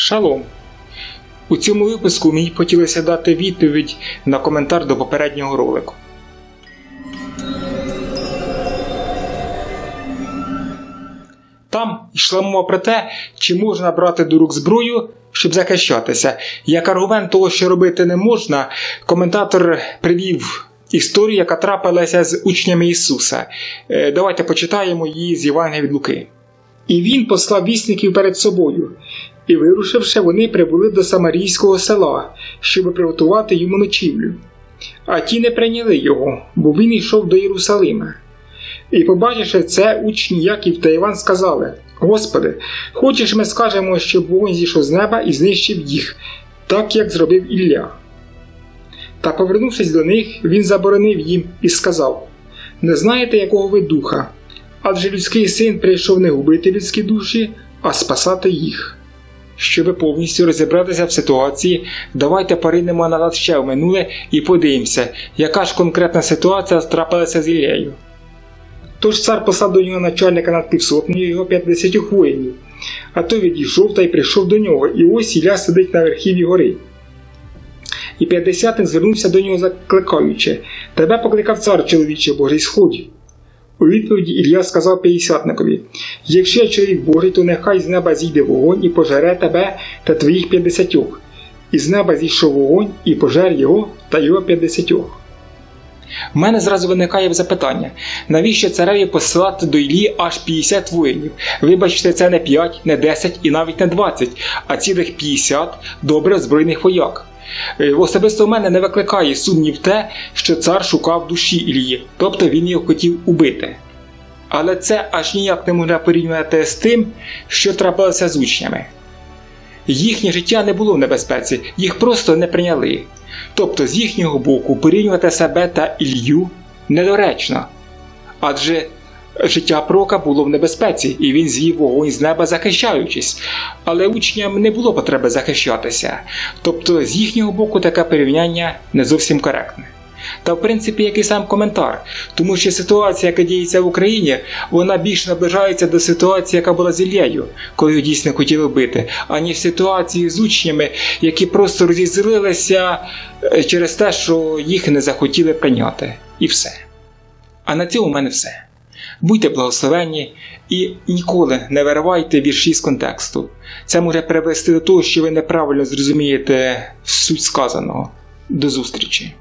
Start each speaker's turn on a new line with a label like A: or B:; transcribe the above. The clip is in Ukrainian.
A: Шалом! У цьому випуску мені хотілося дати відповідь на коментар до попереднього ролику. Там йшла мова про те, чи можна брати до рук зброю, щоб захищатися. Як аргумент того, що робити не можна, коментатор привів історію, яка трапилася з учнями Ісуса. Е, Давайте почитаємо її з Євангелія від Луки. І він послав вісників перед собою, і, вирушивши, вони прибули до Самарійського села, щоб приготувати йому ночівлю. А ті не прийняли його, бо він йшов до Єрусалима. І, побачивши це, учні Яків та Іван сказали: Господи, хочеш, ми скажемо, щоб вогонь зійшов з неба і знищив їх, так як зробив Ілля. Та, повернувшись до них, він заборонив їм і сказав: Не знаєте, якого ви духа? Адже людський син прийшов не губити людські душі, а спасати їх. Щоб повністю розібратися в ситуації, давайте поринемо назад ще в минуле і подивимося, яка ж конкретна ситуація трапилася з Іллею. Тож цар послав до нього начальника над півсотнею його 50 воїнів, а той відійшов та й прийшов до нього, і ось Ілля сидить на верхіві гори. І п'ятдесятник звернувся до нього закликаючи Тебе покликав цар, чоловіче Божий, сходь. У відповіді Ілля сказав п'ятдесятникові Якщо чоловік Божий, то нехай з неба зійде вогонь і пожере тебе та твоїх п'ятдесятьох. І з неба зійшов вогонь і пожер його та його п'ятдесятьох. У мене зразу виникає запитання, навіщо цареві посилати до Іллі аж 50 воїнів? Вибачте, це не 5, не 10 і навіть не 20, а цілих 50 добре озброєних вояк. Е, Особисто в мене не викликає сумнів те, що цар шукав душі Ілії, тобто він його хотів убити. Але це аж ніяк не можна порівнювати з тим, що трапилося з учнями. Їхнє життя не було в небезпеці, їх просто не прийняли. Тобто, з їхнього боку, порівнювати себе та Ілью недоречно. Адже життя Прока було в небезпеці, і він звів вогонь з неба захищаючись, але учням не було потреби захищатися. Тобто, з їхнього боку, таке порівняння не зовсім коректне. Та в принципі, як і сам коментар, тому що ситуація, яка діється в Україні, вона більш наближається до ситуації, яка була з Іллею, коли дійсно хотіли вбити, аніж ситуації з учнями, які просто розізлилися е, через те, що їх не захотіли прийняти. І все. А на цьому в мене все. Будьте благословенні і ніколи не виривайте вірші з контексту. Це може привести до того, що ви неправильно зрозумієте суть сказаного. До зустрічі!